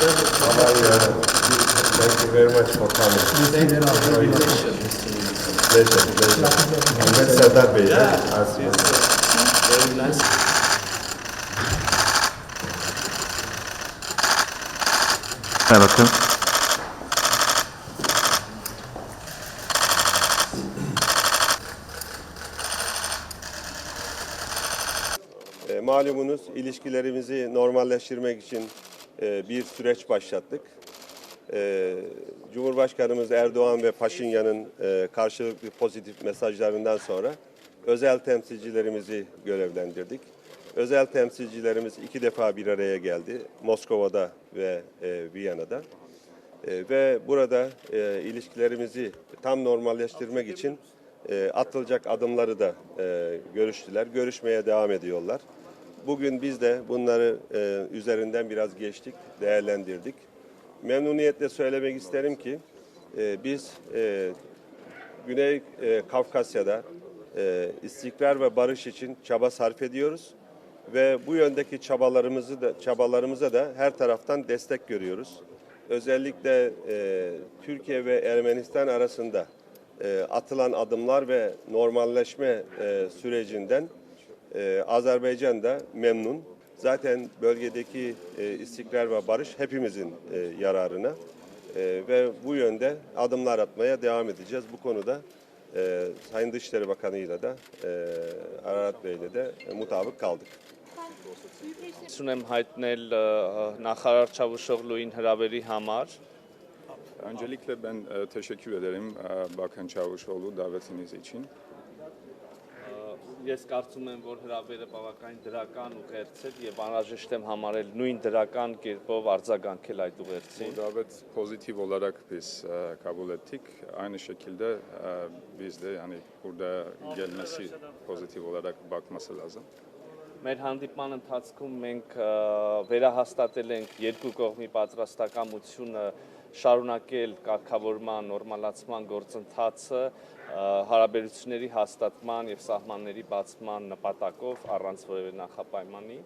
You? Thank you very much for coming. Pleasure, pleasure. Ahmet Serdar Bey. Yeah. Ver bakın. E, malumunuz ilişkilerimizi normalleştirmek için bir süreç başlattık. E, Cumhurbaşkanımız Erdoğan ve Paşinyan'ın e, karşılıklı pozitif mesajlarından sonra özel temsilcilerimizi görevlendirdik. Özel temsilcilerimiz iki defa bir araya geldi. Moskova'da ve e, Viyana'da. E, ve burada e, ilişkilerimizi tam normalleştirmek için e, atılacak adımları da e, görüştüler. Görüşmeye devam ediyorlar. Bugün biz de bunları e, üzerinden biraz geçtik, değerlendirdik. Memnuniyetle söylemek isterim ki e, biz e, Güney e, Kafkasya'da e, istikrar ve barış için çaba sarf ediyoruz ve bu yöndeki çabalarımızı da çabalarımıza da her taraftan destek görüyoruz. Özellikle e, Türkiye ve Ermenistan arasında e, atılan adımlar ve normalleşme e, sürecinden e, Azerbaycan da memnun. Zaten bölgedeki e, istikrar ve barış hepimizin e, yararına E, ve bu yönde adımlar atmaya devam edeceğiz. Bu konuda e, Sayın Dışişleri Bakanı'yla da e, Ararat Bey'le de e, mutabık kaldık. Ունեմ հայտնել ը, նախարար Չավուշօղլուին հրավերի համար Öncelikle ben e, teşekkür ederim e, Bakan Çavuşoğlu davetiniz için. Ես կարծում եմ, որ հրավերը բավականին դրական ուղերձ էր եւ անհրաժեշտ եմ համարել nույն դրական կերպով արձագանքել այդ ուղերձին։ davet pozitif olarak biz kabul ettik. Aynı şekilde biz de yani burada gelmesi pozitif olarak bakması lazım. Մեր հանդիպման ընթացքում մենք վերահաստատել ենք երկու կողմի պատրաստակամությունը շարունակել կարգավորման, նորմալացման գործընթացը հարաբերությունների հաստատման եւ սահմանների բացման նպատակով առանց որևէ նախապայմանի։